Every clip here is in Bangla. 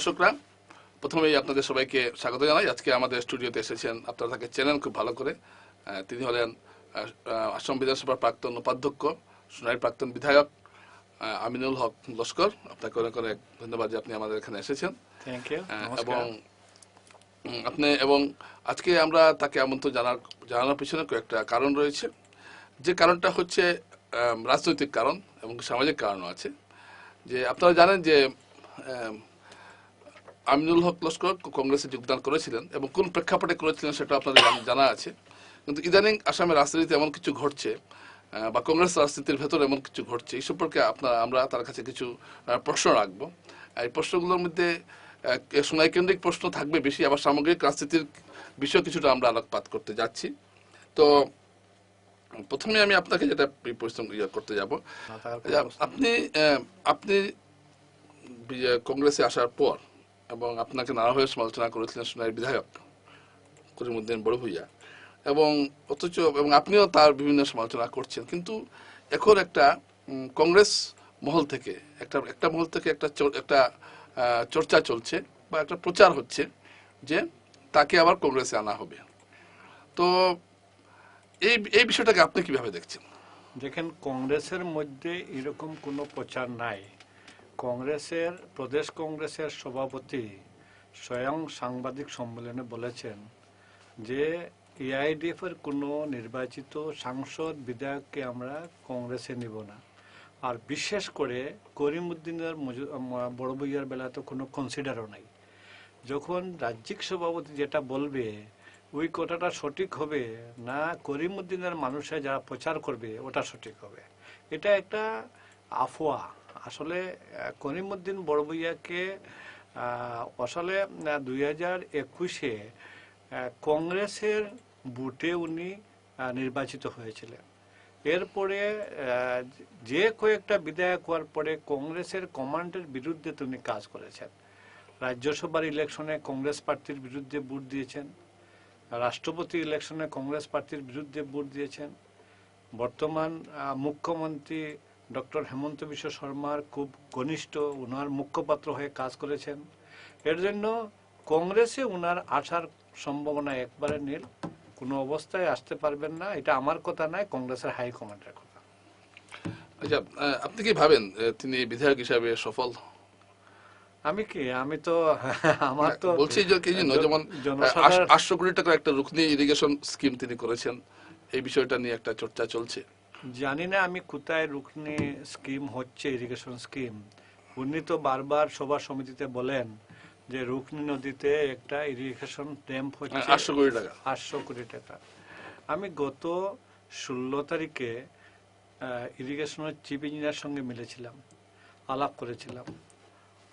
দর্শকরা প্রথমেই আপনাদের সবাইকে স্বাগত জানাই। আজকে আমাদের স্টুডিওতে এসেছেন আপনারা তাকে চেনেন খুব ভালো করে। তিনি হলেন আসাম বিধানসভার প্রাক্তন উপাধ্যক্ষ সোনাইয়ের প্রাক্তন বিধায়ক আমিনুল হক লস্কর। আপনাকে অনেক অনেক ধন্যবাদ যে আপনি আমাদের এখানে এসেছেন। থ্যাংক ইউ এবং আপনি এবং আজকে আমরা তাকে আমন্ত্রণ জানার জানানোর পিছনে কয়েকটা কারণ রয়েছে। যে কারণটা হচ্ছে রাজনৈতিক কারণ এবং সামাজিক কারণও আছে। যে আপনারা জানেন যে আমিনুল হক লস্কর কংগ্রেসে যোগদান করেছিলেন এবং কোন প্রেক্ষাপটে করেছিলেন সেটা আপনাদের জান- আছে। কিন্তু ইদানিং আসামের রাজনীতিতে এমন কিছু ঘটছে বা কংগ্রেস রাজনীতির ভেতরে এমন কিছু ঘটছে এই সম্পর্কে আপনার আমরা তার কাছে কিছু প্রশ্ন রাখব। এই প্রশ্নগুলোর মধ্যে সোনাই কেন্দ্রিক প্রশ্ন থাকবে বেশি আবার সামগ্রিক রাজনীতির বিষয়ে কিছুটা আমরা আলোকপাত করতে যাচ্ছি। তো প্রথমে আমি আপনাকে যেটা প্রশ্ন ইয়ে করতে যাব আপনি আপনি বি- কংগ্রেসে আসার পর এবং আপনাকে নানাভাবে সমালোচনা করেছিলেন সোনাই বিধায়ক করিমুদ্দিন বড় ভূঁইয়া। এবং অথচ, এবং আপনিও তার বিভিন্ন সমালোচনা করছেন। কিন্তু এখন একটা কংগ্রেস মহল থেকে, একটা একটা মহল থেকে একটা একটা চর্চা চলছে বা একটা প্রচার হচ্ছে যে তাকে আবার কংগ্রেসে আনা হবে। তো এই এই বিষয়টাকে আপনি কীভাবে দেখছেন? দেখেন, কংগ্রেসের মধ্যে এরকম কোনো প্রচার নাই। কংগ্রেসের, প্রদেশ কংগ্রেসের সভাপতি স্বয়ং সাংবাদিক সম্মেলনে বলেছেন যে এআইডিএফ এর কোনো নির্বাচিত সাংসদ বিধায়ককে আমরা কংগ্রেসে নিব না। আর বিশেষ করে করিমউদ্দিনের বড় বইয়ার বেলা তো কোনো কনসিডারও নাই। যখন রাজ্যিক সভাপতি যেটা বলবে, ওই কথাটা সঠিক হবে না করিমউদ্দিনের মানুষে যারা প্রচার করবে, ওটা সঠিক হবে। এটা একটা আফওয়া। আসলে করিমউদ্দিন বড়বইয়াকে আসলে দুই হাজার একুশে কংগ্রেসের বুটে উনি নির্বাচিত হয়েছিলেন। এরপরে যে কয়েকটা বিধায়ক হওয়ার পরে কংগ্রেসের কমান্ডের বিরুদ্ধে তিনি কাজ করেছেন। রাজ্যসভার ইলেকশনে কংগ্রেস প্রার্থীর বিরুদ্ধে ভোট দিয়েছেন। রাষ্ট্রপতি ইলেকশনে কংগ্রেস প্রার্থীর বিরুদ্ধে ভোট দিয়েছেন। বর্তমান মুখ্যমন্ত্রী ডক্টর হেমন্ত বিশ্ব শর্মার খুব ঘনিষ্ঠ ওনার মুখপাত্র হয়ে কাজ করেছেন। এর জন্য কংগ্রেসে ওনার আসার সম্ভাবনা একবারে নীল। কোনো অবস্থায় আসতে পারবেন না। এটা আমার কথা নয় কংগ্রেসের হাইকমান্ডের কথা। আচ্ছা আপনি কি ভাবেন তিনি বিধায়ক হিসাবে সফল? আমি কি? আমি তো আমার তো বলছি যে কি যেমন আটশো কোটি টাকার একটা রুকনি ইরিগেশন স্কিম তিনি করেছেন। এই বিষয়টা নিয়ে একটা চর্চা চলছে। জানি না আমি কোথায় রুকনি স্কিম হচ্ছে ইরিগেশন স্কিম উনি তো বারবার সভা সমিতিতে বলেন যে রুকনি নদীতে একটা ইরিগেশন ড্যাম্প হচ্ছে। আটশো কোটি টাকা। আটশো কোটি টাকা। আমি গত ষোলো তারিখে ইরিগেশনের চিফ ইঞ্জিনিয়ার সঙ্গে মিলেছিলাম আলাপ করেছিলাম।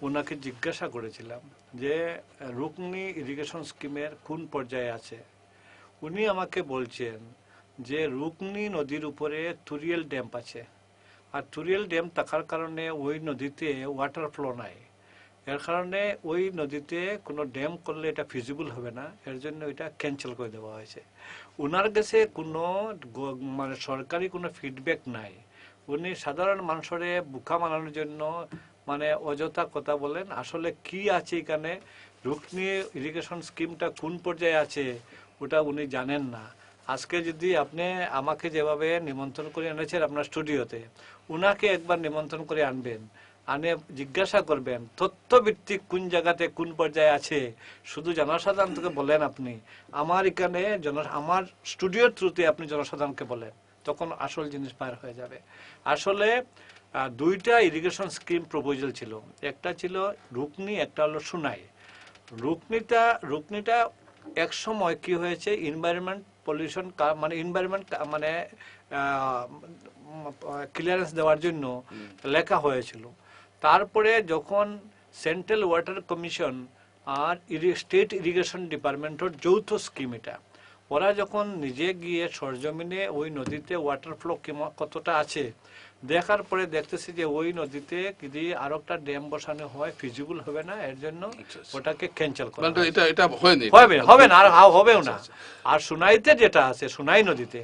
ওনাকে জিজ্ঞাসা করেছিলাম যে রুকনি ইরিগেশন স্কিমের কোন পর্যায়ে আছে? উনি আমাকে বলছেন যে রুকনি নদীর উপরে তুরিয়েল ড্যাম্প আছে। আর তুরিয়েল ড্যাম থাকার কারণে ওই নদীতে ওয়াটার ফ্লো নাই। এর কারণে ওই নদীতে কোনো ড্যাম করলে এটা ফিজিবল হবে না। এর জন্য এটা ক্যান্সেল করে দেওয়া হয়েছে। ওনার কাছে কোনো মানে সরকারি কোনো ফিডব্যাক নাই। উনি সাধারণ মানুষের বুকা মানানোর জন্য মানে অযথা কথা বলেন। আসলে কি আছে এখানে? রুকনি ইরিগেশন স্কিমটা কোন পর্যায়ে আছে? ওটা উনি জানেন না। আজকে যদি আপনি আমাকে যেভাবে নিমন্ত্রণ করে এনেছেন আপনার স্টুডিওতে, উনাকে একবার নিমন্ত্রণ করে আনবেন, আনে জিজ্ঞাসা করবেন, তথ্যভিত্তিক কোন জায়গাতে কোন পর্যায়ে আছে? শুধু জনসাধারণকে বলেন আপনি। আমার এখানে জন, আমার স্টুডিওর থ্রুতে আপনি জনসাধারণকে বলেন, তখন আসল জিনিস পার হয়ে যাবে। আসলে দুইটা ইরিগেশন স্কিম প্রপোজাল ছিল। একটা ছিল রুকনি, একটা হলো সুনাই। রুকনিটা রুকনিটা এক সময় কি হয়েছে? এনভায়রনমেন্ট পলিউশন মানে এনভায়রনমেন্ট মানে ক্লিয়ারেন্স দেওয়ার জন্য লেখা হয়েছিল। তারপরে যখন সেন্ট্রাল ওয়াটার কমিশন আর স্টেট ইরিগেশন ডিপার্টমেন্টের যৌথ স্কিম এটা ওরা যখন নিজে গিয়ে সরজমিনে ওই নদীতে ওয়াটার ফ্লো কতটা আছে দেখার পরে দেখতেছি যে ওই নদীতে যদি আরও একটা ড্যাম বসানো হয় ফিজিবল হবে না এর জন্য আচ্ছা, আচ্ছা। ওটাকে ক্যান্সেল করা এটা এটা হয়নি। হবে হবে না আর হবেও না। আর সুনাইতে যেটা আছে সুনাই নদীতে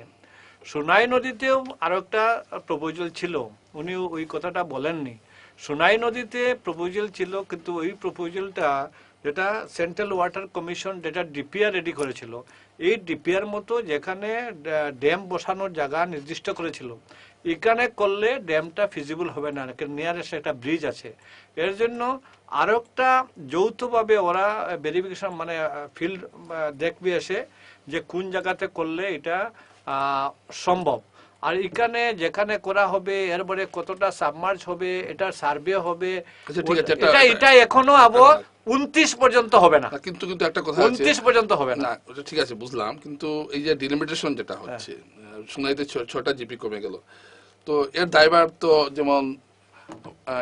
সুনাই নদীতেও আরও একটা প্রপোজাল ছিল। উনি ওই কথাটা বলেননি। সোনাই নদীতে প্রপোজাল ছিল কিন্তু ওই প্রপোজালটা যেটা সেন্ট্রাল ওয়াটার কমিশন যেটা ডিপিআর রেডি করেছিল এই ডিপিআর মতো যেখানে ড্যাম বসানোর জায়গা নির্দিষ্ট করেছিল এখানে করলে ড্যামটা ফিজিবল হবে না নিয়ারেস্ট একটা ব্রিজ আছে। এর জন্য আরও একটা যৌথভাবে ওরা ভেরিফিকেশন মানে ফিল্ড দেখবে এসে যে কোন জায়গাতে করলে এটা আহ, সম্ভব। আর এখানে যেখানে করা হবে এরপরে কতটা সাবমার্জ হবে এটা সার্ভে হবে আচ্ছা, এটা- এটা এখনও আবো উনত্রিশ পর্যন্ত হবে না। কিন্তু কিন্তু একটা কথা উনত্রিশ পর্যন্ত হবে না। না ওটা ঠিক আছে বুঝলাম। কিন্তু এই যে ডিলিমিটেশন যেটা হচ্ছে সোনাইতে ছ- ছটা জিপি কমে গেল। তো এর ড্রাইভার তো যেমন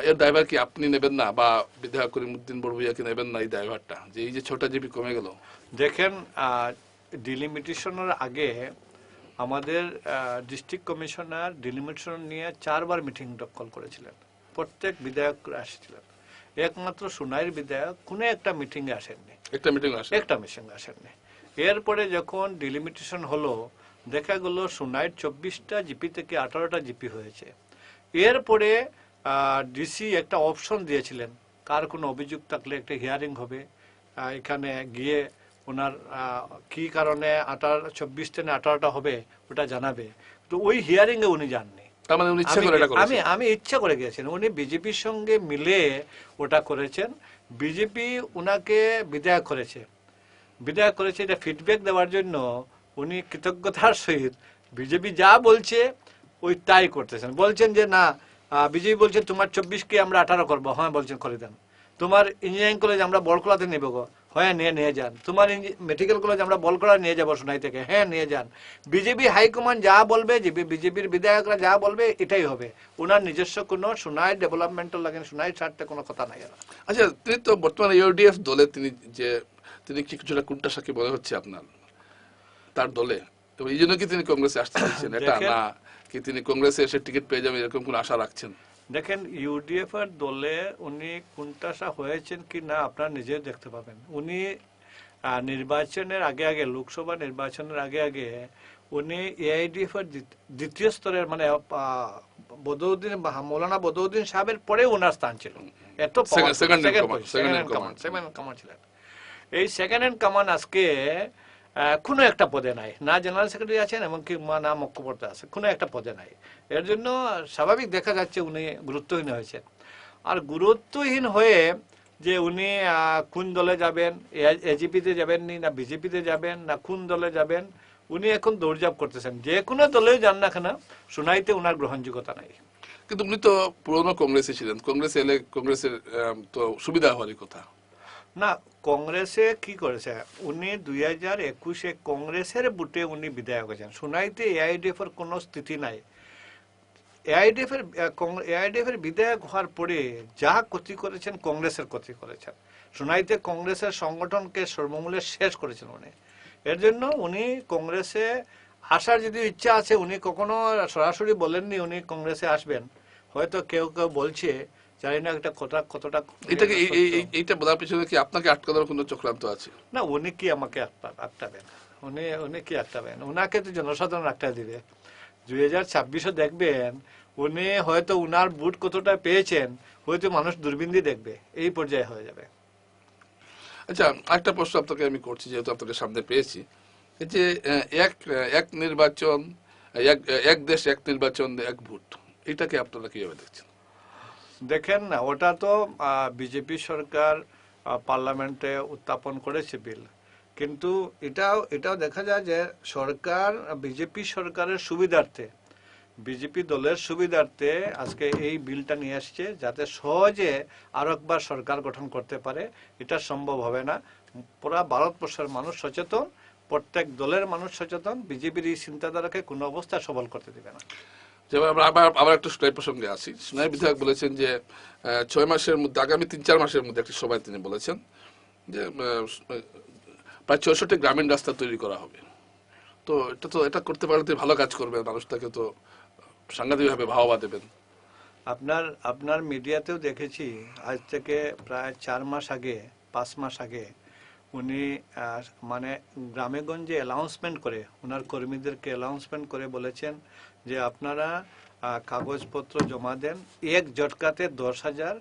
এর ড্রাইভার কি আপনি নেবেন না বা বিধায়ক করিমুদ্দিন বড়ভুইয়াকে নেবেন না এই ড্রাইভারটা যে এই যে ছটা জিপি কমে গেল। দেখেন ডিলিমিটেশনের আগে আমাদের ডিস্ট্রিক্ট কমিশনার ডিলিমিটেশন নিয়ে চারবার মিটিং কল করেছিলেন। প্রত্যেক বিধায়ক আসছিলেন একমাত্র সুনাইয়ের বিধায়ক কোনো একটা মিটিংয়ে আসেননি। একটা মিটিং আসে একটা মিশন আসেননি। এরপরে যখন ডিলিমিটেশন হলো দেখা গেল সোনাইট চব্বিশটা জিপি থেকে আঠারোটা জিপি হয়েছে। এরপরে ডিসি একটা অপশন দিয়েছিলেন কার কোনো অভিযোগ থাকলে একটা হিয়ারিং হবে। এখানে গিয়ে ওনার কি কারণে আঠারো চব্বিশ থেকে আঠারোটা হবে ওটা জানাবে। তো ওই হিয়ারিংয়ে উনি যাননি। তার মানে উনি ইচ্ছা করে এটা করেছেন। আমি ইচ্ছা করে গেছেন উনি বিজেপির সঙ্গে মিলে ওটা করেছেন। বিজেপি উনাকে বিদায় করেছে। বিদায় করেছে এটা ফিডব্যাক দেওয়ার জন্য উনি কৃতজ্ঞতার সহিত বিজেপি যা বলছে ওই তাই করতেছেন। বলছেন যে না বিজেপি বলছে তোমার চব্বিশকে আমরা আঠারো করব। হ্যাঁ বলছেন করে দেন তোমার ইঞ্জিনিয়ারিং কলেজ আমরা বলকলাতে নেব গো। হ্যাঁ নিয়ে নিয়ে যান। তোমার মেডিকেল কলেজ আমরা বলকলা নিয়ে যাব সোনাই থেকে। হ্যাঁ নিয়ে যান। বিজেপি হাইকমান্ড যা বলবে বিজেপির বিধায়করা যা বলবে এটাই হবে। ওনার নিজস্ব কোনো সোনাই ডেভেলপমেন্টাল লাগে সোনাই স্বার্থে কোনো কথা নাই আচ্ছা তিনি তো বর্তমানে ইউডিএফ দলে তিনি যে তিনি কি কিছুটা কোনটা সাক্ষী মনে হচ্ছে আপনার? তার দলে? তো এই জন্য কি তিনি কংগ্রেসে আসতে চাইছেন? এটা না কি তিনি কংগ্রেসে এসে টিকিট পেয়ে যাবেন এরকম কোনো আশা রাখছেন? দেখেন ইউডিএফ এর দলে উনি কোনটাসা হয়েছেন কি না আপনারা নিজে দেখতে পাবেন। উনি নির্বাচনের আগে আগে লোকসভা নির্বাচনের আগে আগে উনি এআইডিএফ এর দ্বিতীয় স্তরের মানে আহ, বদরুদ্দিন বা- মৌলানা বদরুদ্দিন সাহেবের পরে ওনার স্থান ছিল। এত Second- second in command, second in command. Second command ছিলেন। এই সেকেন্ড হ্যান্ড কামান আজকে কোনো একটা পদে নাই। না জেনারেল সেক্রেটারি আছেন এমনকি মা- না মুখ্যপর্তা আছে কোনো একটা পদে নাই। এর জন্য স্বাভাবিক দেখা যাচ্ছে উনি গুরুত্বহীন হয়েছেন। আর গুরুত্বহীন হয়ে যে উনি কোন দলে যাবেন এজিপিতে যাবেন নি না বিজেপিতে যাবেন না কোন দলে যাবেন উনি এখন দৌড়জাপ করতেছেন। যে কোনো দলেও যান না কেন শুনাইতে উনার গ্রহণযোগ্যতা নাই। কিন্তু উনি তো পুরনো কংগ্রেসে ছিলেন। কংগ্রেসে এলে কংগ্রেসের তো সুবিধা হওয়ারই কথা। না কংগ্রেসে কি করেছে? উনি দুই হাজার একুশে কংগ্রেসের বুটে উনি বিধায়ক হয়েছেন। শুনাইতে এআইডিএফ এর কোনো স্থিতি নাই। এআইডিএফ এর এআইডিএফ এর বিধায়ক হওয়ার পরে যা ক্ষতি করেছেন কংগ্রেসের ক্ষতি করেছেন। শুনাইতে কংগ্রেসের সংগঠনকে সর্বমূলে শেষ করেছেন উনি। এর জন্য উনি কংগ্রেসে আসার যদি ইচ্ছা আছে উনি কখনো সরাসরি বলেননি উনি কংগ্রেসে আসবেন। হয়তো কেউ কেউ বলছে জানি না এটা কতটা কতটা এটাকে এই- এই- এইটা বলার পিছনে কি আপনাকে আটকানোর কোনো চক্রান্ত আছে? না উনি কি আমাকে আটকাবেন? উনি উনি কি আটকাবেন? ওনাকে তো জনসাধারণ আটকা দিবে। দুই হাজার ছাব্বিশে দেখবেন উনি হয়তো উনার বুট কতটা পেয়েছেন হয়তো মানুষ দূরবীন দিয়ে দেখবে। এই পর্যায়ে হয়ে যাবে। আচ্ছা আরেকটা প্রশ্ন আপনাকে আমি করছি যেহেতু আপনাকে সামনে পেয়েছি। যে এক এক নির্বাচন এক এক দেশ এক নির্বাচন এক ভোট এটাকে আপনারা কীভাবে দেখছেন? দেখেন না ওটা তো বিজেপি সরকার পার্লামেন্টে উত্থাপন করেছে বিল। কিন্তু এটাও এটাও দেখা যায় যে সরকার বিজেপি সরকারের সুবিধার্থে বিজেপি দলের সুবিধার্থে আজকে এই বিলটা নিয়ে আসছে যাতে সহজে আরও একবার সরকার গঠন করতে পারে। এটা সম্ভব হবে না। পুরা ভারতবর্ষের মানুষ সচেতন, প্রত্যেক দলের মানুষ সচেতন, বিজেপির এই চিন্তাধারাকে কোনো অবস্থায় সবল করতে দিবে না। যেমন আবার একটা প্রসঙ্গে সুনাই বিধায়ক বলেছেন যে ছয় মাসের মধ্যে, আগামী তিন, চার মাসের মধ্যে একটি সভায় তিনি বলেছেন যে প্রায় চৌষট্টি গ্রামীণ রাস্তা তৈরি করা হবে। তো এটা তো, এটা করতে পারলে ভালো কাজ করবে মানুষটাকে তো সাংঘাতিকভাবে ভাবাবা দেবেন। আপনার আপনার মিডিয়াতেও দেখেছি, আজ থেকে প্রায় চার মাস আগে, পাঁচ মাস আগে, উনি মানে গ্রামে গঞ্জে অ্যানাউন্সমেন্ট করে ওনার কর্মীদেরকে অ্যানাউন্সমেন্ট করে বলেছেন যে আপনারা কাগজপত্র জমা দেন, এক জটকাতে দশ হাজার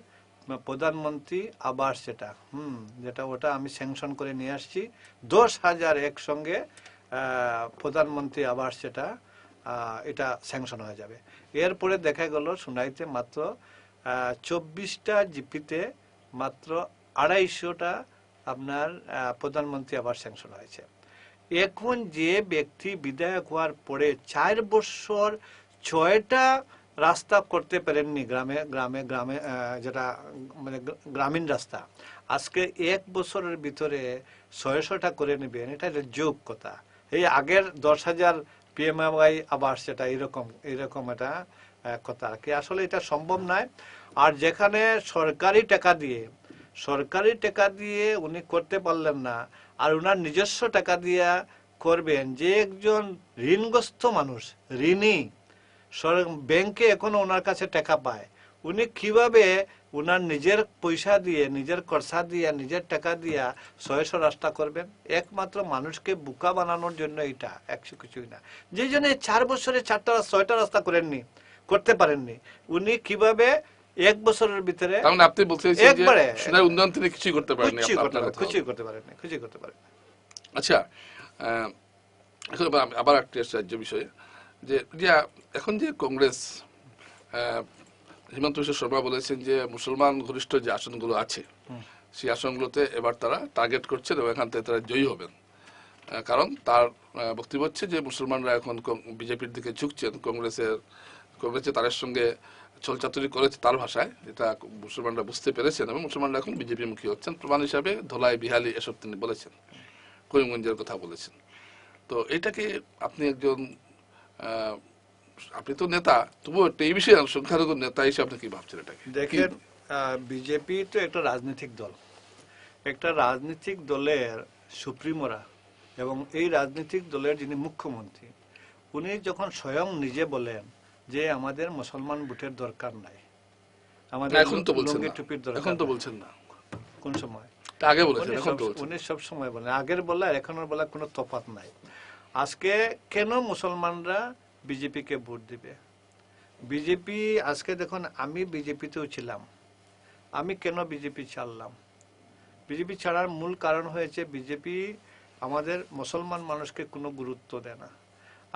প্রধানমন্ত্রী আবাস যেটা হুম, যেটা ওটা আমি স্যাংশন করে নিয়ে আসছি, দশ হাজার একসঙ্গে প্রধানমন্ত্রী আবাস যেটা এটা স্যাংশন হয়ে যাবে। এরপরে দেখা গেল শুনাইতে মাত্র চব্বিশটা জিপিতে মাত্র আড়াইশোটা আপনার প্রধানমন্ত্রী আবার স্যাংশন হয়েছে। এখন যে ব্যক্তি বিধায়ক হওয়ার পরে চার বছর ছয়টা রাস্তা করতে পারেননি গ্রামে গ্রামে গ্রামে যেটা মানে গ্রামীণ রাস্তা। আজকে এক বছরের ভিতরে ছয়শটা করে নেবেন, এটা যোগ কথা এই আগের দশ হাজার পিএমআই আবার সেটা এরকম এরকম এটা কথা আর কি। আসলে এটা সম্ভব নয়। আর যেখানে সরকারি টাকা দিয়ে, সরকারি টাকা দিয়ে উনি করতে পারলেন না, আর উনার নিজস্ব টাকা দিয়ে করবেন, যে একজন ঋণগ্রস্ত মানুষ, ঋণী ব্যাংকে এখনও ওনার কাছে টাকা পায়, উনি কীভাবে উনার নিজের পয়সা দিয়ে নিজের খরচা দিয়ে নিজের টাকা দিয়া ছয়শো রাস্তা করবেন একমাত্র মানুষকে বোকা বানানোর জন্য এটা একশো কিছুই না যে জন্য চার বছরে চারটা ছয়টা রাস্তা করেননি করতে পারেননি উনি কীভাবে এক বছরের ভিতরে মানে আপনি বলতে একবারে। উন্নয়ন তিনি কিছুই করতে পারেননি কিছুই করতে পারেন। কিছুই করতে পারেন আচ্ছা এখন আবার একটা বিষয়ে যে এখন যে কংগ্রেস হিমন্ত বিশ্ব শর্মা বলেছেন যে মুসলমান ঘনিষ্ঠ যে আসনগুলো আছে, সেই আসনগুলোতে এবার তারা টার্গেট করছেন এবং এখান থেকে তারা জয়ী হবেন। কারণ তার বক্তব্য হচ্ছে যে মুসলমানরা এখন বিজেপির দিকে ঝুঁকছেন, কংগ্রেসের, কংগ্রেসে তাদের সঙ্গে ছলচাতুরি করেছে তার ভাষায়, এটা মুসলমানরা বুঝতে পেরেছেন এবং মুসলমানরা এখন বিজেপি মুখী হচ্ছেন। প্রমাণ হিসাবে ধলাই, বিহালি এসব তিনি বলেছেন, করিমগঞ্জের কথা বলেছেন। তো এটাকে আপনি একজন আপনি তো নেতা তবুও একটা এই বিষয়ে সংখ্যালঘু নেতা হিসেবে আপনি কি ভাবছেন এটাকে? দেখেন বিজেপি তো একটা রাজনৈতিক দল। একটা রাজনৈতিক দলের সুপ্রিমোরা এবং এই রাজনৈতিক দলের যিনি মুখ্যমন্ত্রী উনি যখন স্বয়ং নিজে বলেন যে আমাদের মুসলমান ভোটের দরকার নাই আমাদের এখন তো বলছেন না। টুপির দরকার এখন তো বলছেন না। কোন সময়? আগে বলেছেন উনি এখন তো উনি সব সময় বলেন আগের বলা আর এখনের বলা কোনো তফাৎ নাই। আজকে কেন মুসলমানরা বিজেপিকে ভোট দিবে। বিজেপি, আজকে দেখুন, আমি বিজেপিতেও ছিলাম। আমি কেন বিজেপি ছাড়লাম? বিজেপি ছাড়ার মূল কারণ হয়েছে, বিজেপি আমাদের মুসলমান মানুষকে কোনো গুরুত্ব দেয় না।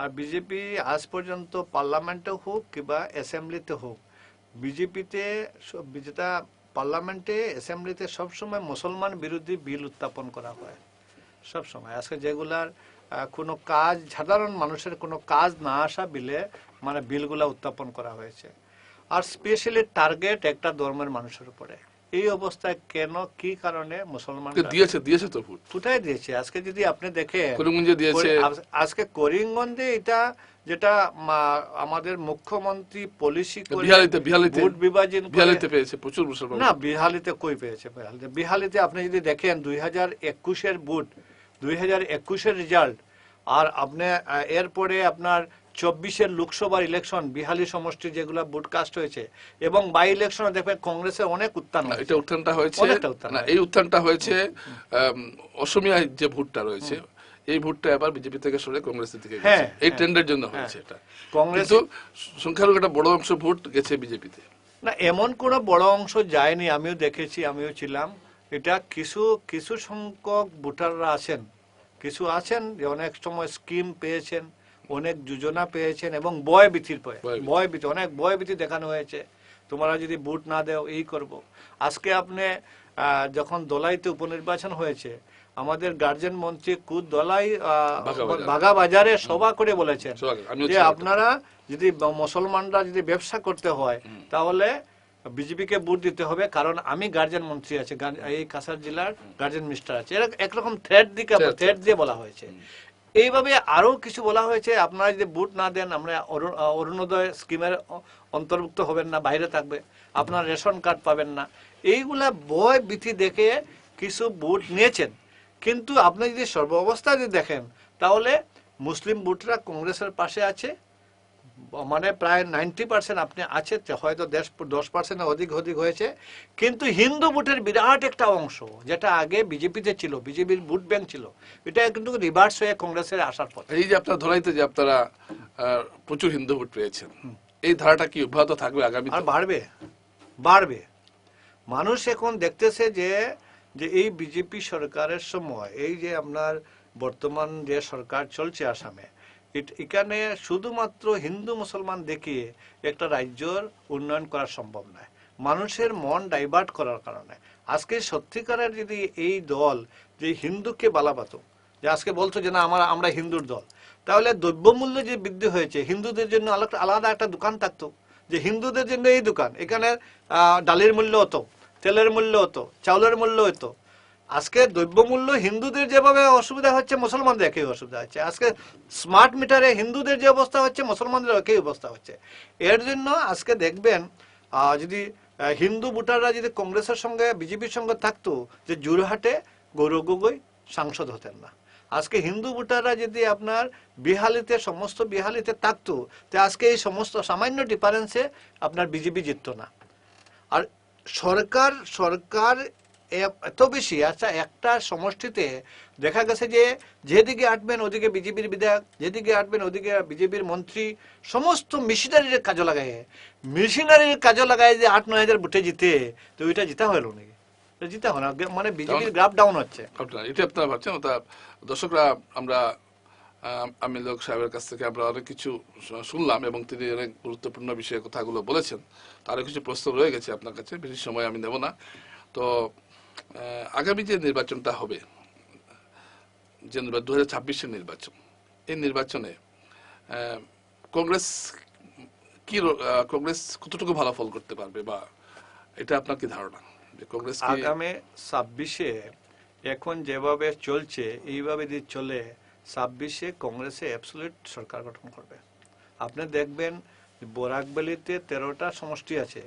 আর বিজেপি আজ পর্যন্ত পার্লামেন্টে হোক কিংবা অ্যাসেম্বলিতে হোক, বিজেপিতে যেটা পার্লামেন্টে, অ্যাসেম্বলিতে সবসময় মুসলমান বিরোধী বিল উত্থাপন করা হয়। সবসময়। আজকে যেগুলার কোনো কাজ সাধারণ মানুষের কোনো কাজ না আসা বিলে মানে বিলগুলা উত্থাপন করা হয়েছে। আর স্পেশালি টার্গেট একটা ধর্মের মানুষের উপরে। এই অবস্থায় কেন কি কারণে মুসলমান দিয়েছে দিয়েছে তো ভোট। কোথায় দিয়েছে? আজকে যদি আপনি করিমগঞ্জে দিয়েছে। আজকে করিমগঞ্জে এটা যেটা আমাদের মুখ্যমন্ত্রী পলিসি বিহালিতে বিহালিতে ভোট বিভাজন বিহালিতে পেয়েছে প্রচুর মুসলমান। না বিহালিতে কই পেয়েছে? বিহালিতে বিহালিতে আপনি যদি দেখেন দুই হাজার একুশের বুট দুই হাজার একুশের রেজাল্ট আর আপনি এরপরে আপনার চব্বিশের লোকসভার ইলেকশন বিহালি সমষ্টি যেগুলো বুটকাস্ট হয়েছে। এবং বাই ইলেকশনে দেখবেন কংগ্রেসের অনেক উত্থান এটা উত্থানটা হয়েছে। এই উত্থানটা হয়েছে অসমিয়া যে ভোটটা রয়েছে এই ভোটটা এবার বিজেপি থেকে সরে কংগ্রেসের দিকে গেছে। হ্যাঁ, এই হ্যাঁ, ট্রেন্ডের জন্য হয়েছে এটা। কংগ্রেস সংখ্যালঘু একটা বড় অংশ ভোট গেছে বিজেপিতে। না এমন কোনো বড় অংশ যায়নি আমিও দেখেছি আমিও ছিলাম। এটা কিছু কিছু সংখ্যক ভোটাররা আছেন। কিছু আছেন যে অনেক সময় স্কিম পেয়েছেন অনেক যোজনা পেয়েছেন এবং বয় ভয়ভীতি। বয় ভীতি। অনেক বয় ভীতি দেখানো হয়েছে। তোমরা যদি ভোট না দেও এই করব। আজকে আপনি আহ, যখন দলাইতে উপনির্বাচন হয়েছে আমাদের গার্জেন মন্ত্রী কুদ দলাই আহ, বাঘাবাজার। বাঘাবাজারে সভা করে বলেছেন যে আপনারা যদি মুসলমানরা যদি ব্যবসা করতে হয় তাহলে বিজেপিকে ভোট দিতে হবে কারণ আমি গার্জেন মন্ত্রী আছে এই কাছাড় জেলার গার্জেন মিস্টার আছে। এরকম একরকম থ্রেড দিকে থ্রেড দিয়ে বলা হয়েছে। এইভাবে আরও কিছু বলা হয়েছে আপনারা যদি ভোট না দেন আমরা অরুণোদয় স্কিমের অন্তর্ভুক্ত হবেন না বাইরে থাকবে আপনার রেশন কার্ড পাবেন না। এইগুলা বয় বিধি দেখে কিছু ভোট নিয়েছেন। কিন্তু আপনি যদি সর্ব অবস্থা যদি দেখেন তাহলে মুসলিম ভোটরা কংগ্রেসের পাশে আছে মানে প্রায় নাইনটি পার্সেন্ট আপনি আছে হয়তো দেশ দশ পার্সেন্ট অধিক অধিক হয়েছে। কিন্তু হিন্দু ভোটের বিরাট একটা অংশ যেটা আগে বিজেপিতে ছিল বিজেপির ভোট ব্যাংক ছিল এটা কিন্তু রিভার্স হয়ে কংগ্রেসের আসার পর এই যে আপনার ধরাইতে যে আপনারা প্রচুর হিন্দু ভোট পেয়েছেন এই ধারাটা কি অব্যাহত থাকবে আগামী আর বাড়বে বাড়বে। মানুষ এখন দেখতেছে যে যে এই বিজেপি সরকারের সময় এই যে আপনার বর্তমান যে সরকার চলছে আসামে এখানে শুধুমাত্র হিন্দু মুসলমান দেখিয়ে একটা রাজ্যর উন্নয়ন করা সম্ভব নয়। মানুষের মন ডাইভার্ট করার কারণে। আজকে সত্যিকারের যদি এই দল যে হিন্দুকে বালাবাত, যে আজকে বলছো যে না, আমার, আমরা হিন্দুর দল, তাহলে দ্রব্যমূল্য যে বৃদ্ধি হয়েছে, হিন্দুদের জন্য আলাদা একটা দোকান থাকতো। যে হিন্দুদের জন্য এই দোকান, এখানে ডালের মূল্য হতো তেলের মূল্য হতো চাউলের মূল্য হতো আজকে দ্রব্যমূল্য হিন্দুদের যেভাবে অসুবিধা হচ্ছে, মুসলমানদের একই অসুবিধা হচ্ছে। আজকে স্মার্ট মিটারে হিন্দুদের যে অবস্থা হচ্ছে মুসলমানদের একই অবস্থা হচ্ছে। এর জন্য আজকে দেখবেন যদি হিন্দু ভোটাররা যদি কংগ্রেসের সঙ্গে, বিজেপির সঙ্গে থাকতো, যে জোরহাটে গৌরব গগৈ সাংসদ হতেন না। আজকে হিন্দু ভোটাররা যদি আপনার বিহালিতে, সমস্ত বিহালিতে থাকতো, তো আজকে এই সমস্ত সামান্য ডিফারেন্সে আপনার বিজেপি জিততো না। আর সরকার সরকার এত বেশি আচ্ছা একটা সমষ্টিতে দেখা গেছে যে যেদিকে আটবেন ওদিকে বিজেপির বিধায়ক যেদিকে আটবেন ওদিকে বিজেপির মন্ত্রী সমস্ত মেশিনারির কাজে লাগায়। মেশিনারির কাজে লাগায় যে আট নয় হাজার বুটে জিতে তো ওইটা জিতা হলো নাকি? জিতা না মানে বিজেপির গ্রাফ ডাউন হচ্ছে। আপনার এটা আপনারা ভাবছেন? দর্শকরা আমরা আমি লোক সাহেবের কাছ থেকে আমরা অনেক কিছু শুনলাম এবং তিনি অনেক গুরুত্বপূর্ণ বিষয়ে কথাগুলো বলেছেন। তারও কিছু প্রশ্ন রয়ে গেছে আপনার কাছে বেশি সময় আমি নেব না। তো আগামী যে নির্বাচনটা হবে, যে দু হাজার ছাব্বিশের নির্বাচন, এই নির্বাচনে কংগ্রেস কি কংগ্রেস কতটুকু ফল করতে পারবে বা এটা আপনার কি ধারণা? কংগ্রেস আগামী ছাব্বিশে এখন যেভাবে চলছে, এইভাবে যদি চলে, ছাব্বিশে কংগ্রেসে অ্যাবসলিউট সরকার গঠন করবে। আপনি দেখবেন বরাকবেলিতে তেরোটা সমষ্টি আছে।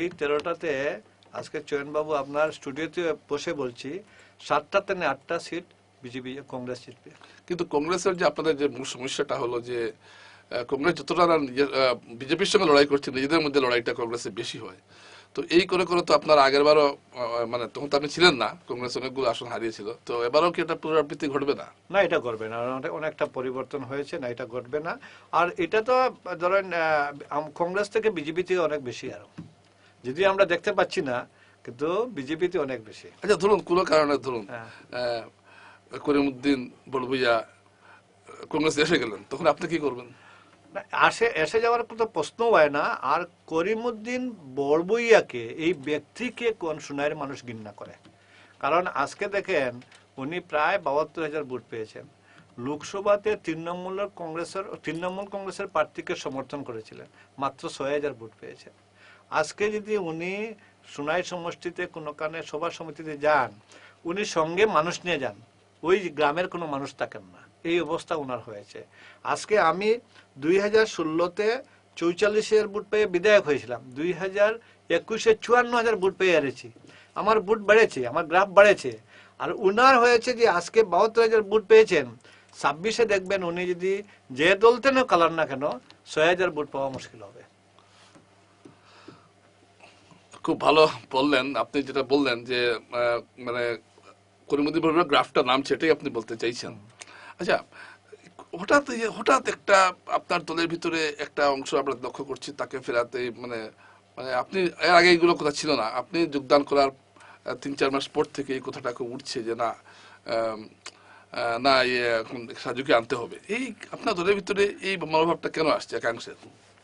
এই তেরোটাতে আজকে চয়নবাবু আপনার স্টুডিওতে বসে বলছি সাতটাতে না আটটা সিট বিজেপি কংগ্রেস জিতবে। কিন্তু কংগ্রেসের যে আপনাদের যে মূল সমস্যাটা হলো যে কংগ্রেস যতটা বিজেপির সঙ্গে লড়াই করছে নিজেদের মধ্যে লড়াইটা কংগ্রেসের বেশি হয়। তো এই করে করে তো আপনার আগের বারও মানে তখন তো আপনি ছিলেন না কংগ্রেস অনেকগুলো আসন হারিয়েছিল। তো এবারও কি এটা পুনরাবৃত্তি ঘটবে না? না এটা করবে না। অনেকটা পরিবর্তন হয়েছে না এটা ঘটবে না। আর এটা তো ধরেন কংগ্রেস থেকে বিজেপি থেকে অনেক বেশি আরও। যদি আমরা দেখতে পাচ্ছি না কিন্তু বিজেপিতে অনেক বেশি। আচ্ছা ধরুন কোনো কারণে ধরুন হ্যাঁ। আহ, করিমউদ্দিন বড়ভুইয়া কংগ্রেস এসে গেলেন তখন আপনি কি করবেন? আসে এসে যাওয়ার কোনো প্রশ্ন হয় না আর করিমুদ্দিন বড়বইয়াকে এই ব্যক্তিকে কোন সোনার মানুষ ঘৃণা করে? কারণ আজকে দেখেন উনি প্রায় বাহাত্তর হাজার ভোট পেয়েছেন। লোকসভাতে তৃণমূল কংগ্রেসের তৃণমূল কংগ্রেসের প্রার্থীকে সমর্থন করেছিলেন মাত্র ছয় হাজার ভোট পেয়েছেন। আজকে যদি উনি সোনাই সমষ্টিতে কোনো কারণে সভা সমিতিতে যান, উনি সঙ্গে মানুষ নিয়ে যান, ওই গ্রামের কোনো মানুষ থাকেন না। এই অবস্থা ওনার হয়েছে। আজকে আমি দুই হাজার ষোলোতে চৌচল্লিশের বুট পেয়ে বিধায়ক হয়েছিলাম। দুই হাজার একুশে চুয়ান্ন হাজার বুট পেয়ে হারেছি। আমার বুট বেড়েছে, আমার গ্রাফ বাড়েছে। আর উনার হয়েছে যে আজকে বাহাত্তর হাজার বুট পেয়েছেন, ছাব্বিশে দেখবেন উনি যদি যে দলতেনও কালার না কেন, ছয় হাজার বুট পাওয়া মুশকিল হবে। খুব ভালো বললেন। আপনি যেটা বললেন যে মানে করিমুদ্দিন বড়ভুইয়ার গ্রাফটা নাম সেটাই আপনি বলতে চাইছেন। আচ্ছা হঠাৎ হঠাৎ একটা আপনার দলের ভিতরে একটা অংশ আমরা লক্ষ্য করছি, তাকে ফেরাতে মানে মানে আপনি, এর আগে এইগুলো কথা ছিল না। আপনি যোগদান করার তিন, চার মাস পর থেকে এই কথাটা খুব উঠছে যে, না না এখন সাজুকে আনতে হবে। এই, আপনার দলের ভিতরে এই মনোভাবটা কেন আসছে একাংশের?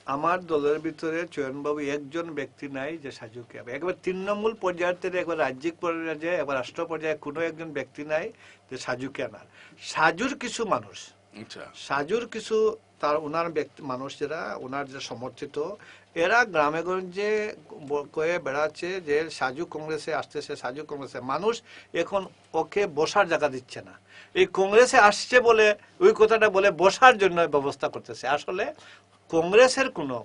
আমার দলের ভিতরে চয়নবাবু একজন ব্যক্তি নাই যে সাজুকে হবে। একবার তৃণমূল পর্যায়ের থেকে একবার রাজ্যিক পর্যায়ে একবার রাষ্ট্র পর্যায়ে কোনো একজন ব্যক্তি নাই যে সাজুকে আনার সাজুর কিছু মানুষ আচ্ছা। সাজুর কিছু তার ওনার ব্যক্তি মানুষ যারা ওনার যে সমর্থিত এরা গ্রামে গঞ্জে কয়ে বেড়াচ্ছে যে সাজু কংগ্রেসে আসতেছে সাজু কংগ্রেসে। মানুষ এখন ওকে বসার জায়গা দিচ্ছে না। এই কংগ্রেসে আসছে বলে ওই কথাটা বলে বসার জন্য ব্যবস্থা করতেছে। আসলে কংগ্রেসের কোনো,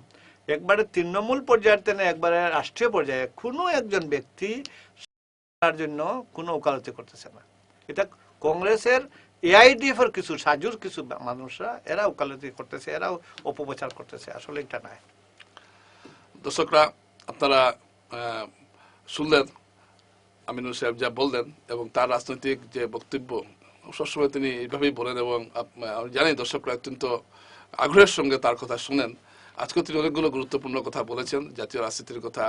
একবারে তৃণমূল পর্যায়ের তেনে একবারে রাষ্ট্রীয় পর্যায়ে কোনো একজন ব্যক্তি জন্য কোনো ওকালতি করতেছে না। এটা কংগ্রেসের এআইডিএফ এর কিছু, সাজুর কিছু মানুষরা, এরা ওকালতি করতেছে, এরাও অপপ্রচার করতেছে, আসলে এটা নাই দর্শকরা, আপনারা শুনলেন, আমিনুল সাহেব যা বললেন এবং তার রাজনৈতিক যে বক্তব্য, সবসময় তিনি এইভাবেই বলেন এবং আমি জানি দর্শকরা অত্যন্ত আগ্রহের সঙ্গে, তার কথা শুনেন। আজকে তিনি অনেকগুলো গুরুত্বপূর্ণ কথা বলেছেন, জাতীয় রাজনীতির কথা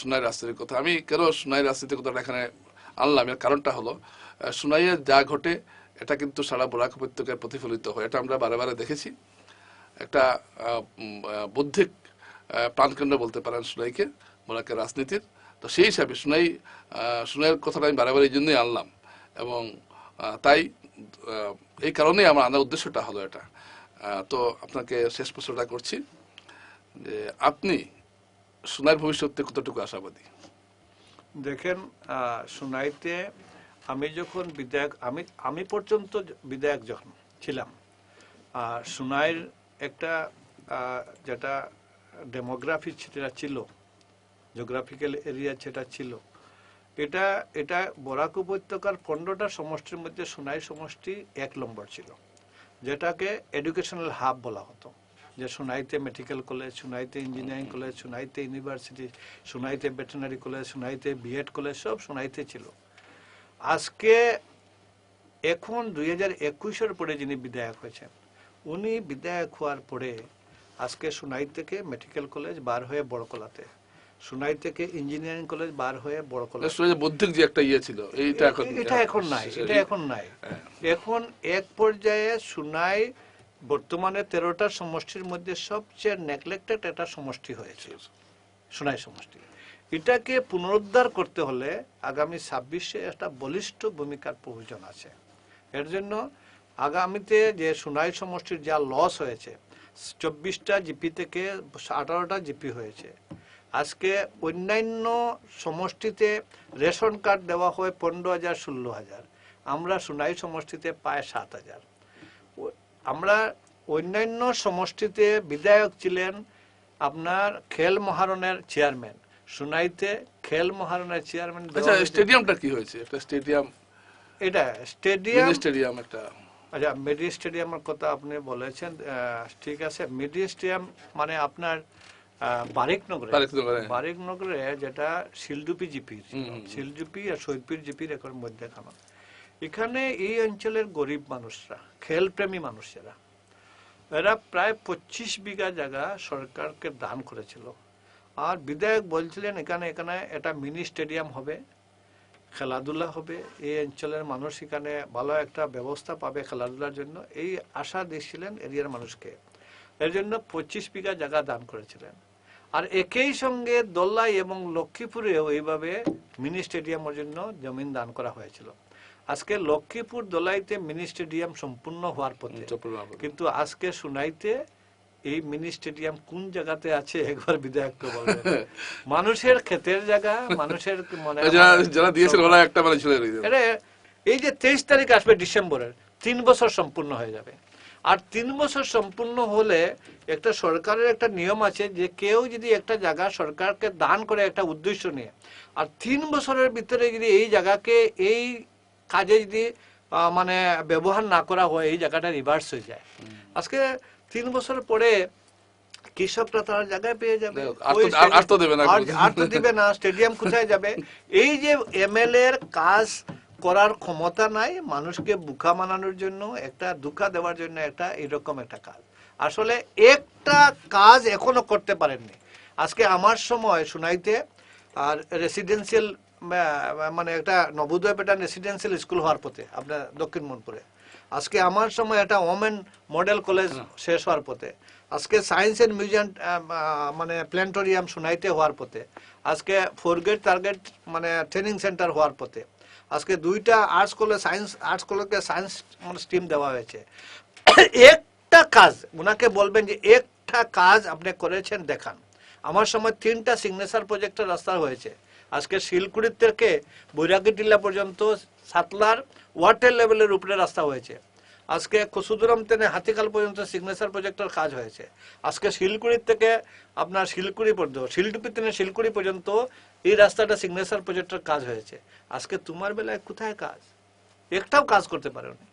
সোনাই রাজনীতির কথা। আমি কেন সোনাই রাজনীতির কথাটা এখানে আনলাম? এর কারণটা হলো সুনাইয়ে যা ঘটে, এটা কিন্তু সারা বরাক উপত্যকায় প্রতিফলিত হয়। এটা আমরা বারে বারে দেখেছি। একটা বৌদ্ধিক প্রাণকেন্দ্র বলতে পারেন সোনাইকে, বরাকের রাজনীতির। তো সেই হিসাবে সোনাই সোনাইয়ের কথাটা আমি বারে বারে এই জন্যই আনলাম। এবং তাই এই কারণেই আমার আনার উদ্দেশ্যটা হলো এটা। তো আপনাকে শেষ প্রশ্নটা করছি যে আপনি সুনাইয়ের ভবিষ্যতে কতটুকু আশাবাদী? দেখেন সোনাইতে আমি যখন বিধায়ক, আমি আমি পর্যন্ত বিধায়ক যখন ছিলাম আর সুনাইয়ের একটা যেটা ডেমোগ্রাফি সেটা ছিল জিওগ্রাফিক্যাল এরিয়া সেটা ছিল, এটা এটা বরাক উপত্যকার পনেরোটা সমষ্টির মধ্যে সোনাই সমষ্টি এক নম্বর ছিল। যেটাকে এডুকেশনাল হাব বলা হতো। যে সুনাইতে মেডিকেল কলেজ সুনাইতে ইঞ্জিনিয়ারিং কলেজ সুনাইতে ইউনিভার্সিটি সুনাইতে ভেটেনারি কলেজ সুনাইতে বিএড কলেজ সব সুনাইতে ছিল। আজকে এখন দুই হাজার একুশের পরে যিনি বিধায়ক হয়েছেন, উনি বিধায়ক হওয়ার পরে আজকে সুনাই থেকে মেডিকেল কলেজ বার হয়ে বড়কলাতে সুনাই থেকে ইঞ্জিনিয়ারিং কলেজ বার হয়ে বড়কলা সুনাইয়ের বৌদ্ধিক যে একটা ইয়ে ছিল এইটা এখন এটা এখন নাই এটা এখন নাই। এখন এক পর্যায়ে সুনাই বর্তমানে তেরোটা সমষ্টির মধ্যে সবচেয়ে নেগলেক্টেড একটা সমষ্টি হয়েছে সোনাই সমষ্টি। এটাকে পুনরুদ্ধার করতে হলে আগামী ছাব্বিশে একটা বলিষ্ঠ ভূমিকার প্রয়োজন আছে। এর জন্য আগামীতে যে সোনাই সমষ্টির যা লস হয়েছে চব্বিশটা জিপি থেকে আঠারোটা জিপি হয়েছে আজকে অন্যান্য সমষ্টিতে রেশন কার্ড দেওয়া হয় পনেরো হাজার ষোলো হাজার। আমরা সোনাই সমষ্টিতে পায় সাত হাজার। আমরা অন্যান্য সমষ্টিতে বিধায়ক ছিলেন আপনার খেল মহারণের চেয়ারম্যান। সুনাইতে খেল মহারণের চেয়ারম্যান আচ্ছা স্টেডিয়ামটা কি হয়েছে? একটা স্টেডিয়াম। এটা স্টেডিয়াম স্টেডিয়াম একটা। আচ্ছা মিডি স্টেডিয়ামের কথা আপনি বলেছেন। ঠিক আছে মিডি স্টেডিয়াম মানে আপনার বারিকনগরে বারিকনগরে। বারিকনগরে যেটা শিলডুপি জিপির। শিলডুপি আর জিপির এখন মধ্যখানে এখানে এই অঞ্চলের গরিব মানুষরা খেলপ্রেমী মানুষেরা এরা প্রায় পঁচিশ বিঘা জায়গা সরকারকে দান করেছিল। আর বিধায়ক বলছিলেন এখানে এখানে এটা মিনি স্টেডিয়াম হবে খেলাধুলা হবে। এই অঞ্চলের মানুষ এখানে ভালো একটা ব্যবস্থা পাবে খেলাধুলার জন্য। এই আশা দিয়েছিলেন এরিয়ার মানুষকে। এর জন্য পঁচিশ বিঘা জায়গা দান করেছিলেন। আর একই সঙ্গে দোল্লাই এবং লক্ষ্মীপুরেও এইভাবে মিনি স্টেডিয়ামের জন্য জমিন দান করা হয়েছিল। আজকে লক্ষ্মীপুর দোলাইতে মিনি স্টেডিয়াম সম্পূর্ণ হওয়ার পথে। কিন্তু আজকে সুনাইতে এই মিনি স্টেডিয়াম কোন জায়গাতে আছে একবার বলবেন? মানুষের ক্ষেতের জায়গা মানুষের মানে যারা যারা ওরা একটা মানে এই যে তেইশ তারিখ আসবে ডিসেম্বরের তিন বছর সম্পূর্ণ হয়ে যাবে। আর তিন বছর সম্পূর্ণ হলে একটা সরকারের একটা নিয়ম আছে যে কেউ যদি একটা জায়গা সরকারকে দান করে একটা উদ্দেশ্য নিয়ে আর তিন বছরের ভিতরে যদি এই জায়গাকে এই কাজে যদি মানে ব্যবহার না করা হয় এই জায়গাটা রিভার্স হয়ে যায়। আজকে তিন বছর পরে কৃষকরা তার জায়গায় পেয়ে যাবে। আর তো- আর- আর দেবে না আর- আর তো দিবে না স্টেডিয়াম কোথায় যাবে? এই যে এমএলএ এর কাজ করার ক্ষমতা নাই মানুষকে বুকা মানানোর জন্য একটা দুঃখা দেওয়ার জন্য একটা এরকম একটা কাজ। আসলে একটা কাজ এখনও করতে পারেননি। আজকে আমার সময় শুনাইতে আর রেসিডেন্সিয়াল মানে একটা নবোদয় পেটার রেসিডেন্সিয়াল স্কুল হওয়ার পথে আপনার দক্ষিণ মনপুরে। আজকে আমার সময় একটা ওমেন মডেল কলেজ শেষ হওয়ার পথে। আজকে সায়েন্স অ্যান্ড মিউজিয়াম মানে প্ল্যানেটোরিয়াম শুনাইতে হওয়ার পথে। আজকে ফোর গেট টার্গেট মানে ট্রেনিং সেন্টার হওয়ার পথে। আজকে দুইটা আর্টস কলেজ সায়েন্স আর্টস কলেজকে সায়েন্স স্ট্রিম দেওয়া হয়েছে। একটা কাজ ওনাকে বলবেন যে একটা কাজ আপনি করেছেন, দেখান। আমার সময় তিনটা সিগনেচার প্রজেক্টের রাস্তা হয়েছে। আজকে শিলকুড়ির থেকে বৈরাগী টিল্লা পর্যন্ত সাতলার ওয়াটার লেভেলের উপরে রাস্তা হয়েছে। আজকে কুসুদুরাম থেকে হাতিকাল পর্যন্ত সিগনেচার প্রজেক্টের কাজ হয়েছে। আজকে শিলকুড়ি থেকে আপনার শিলকুড়ি পর্যন্ত শিলডুপি থেকে শিলকুড়ি পর্যন্ত এই রাস্তাটা সিগনেচার প্রজেক্টের কাজ হয়েছে। আজকে তোমার বেলায় কোথায় কাজ? একটাও কাজ করতে পারোনি।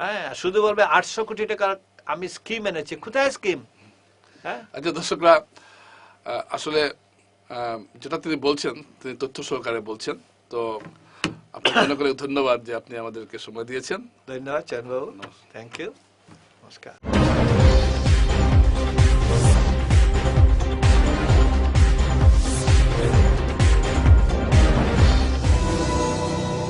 হ্যাঁ শুধু বলবে আটশো কোটি টাকার আমি স্কিম এনেছি। কোথায় স্কিম হ্যাঁ? আচ্ছা দর্শকরা আসলে যেটা তিনি বলছেন, তিনি তথ্য সহকারে বলছেন, তো আপনাকে ধন্যবাদ যে আপনি আমাদেরকে সময় দিয়েছেন। ধন্যবাদ চানবাবু। থ্যাংক ইউ নমস্কার।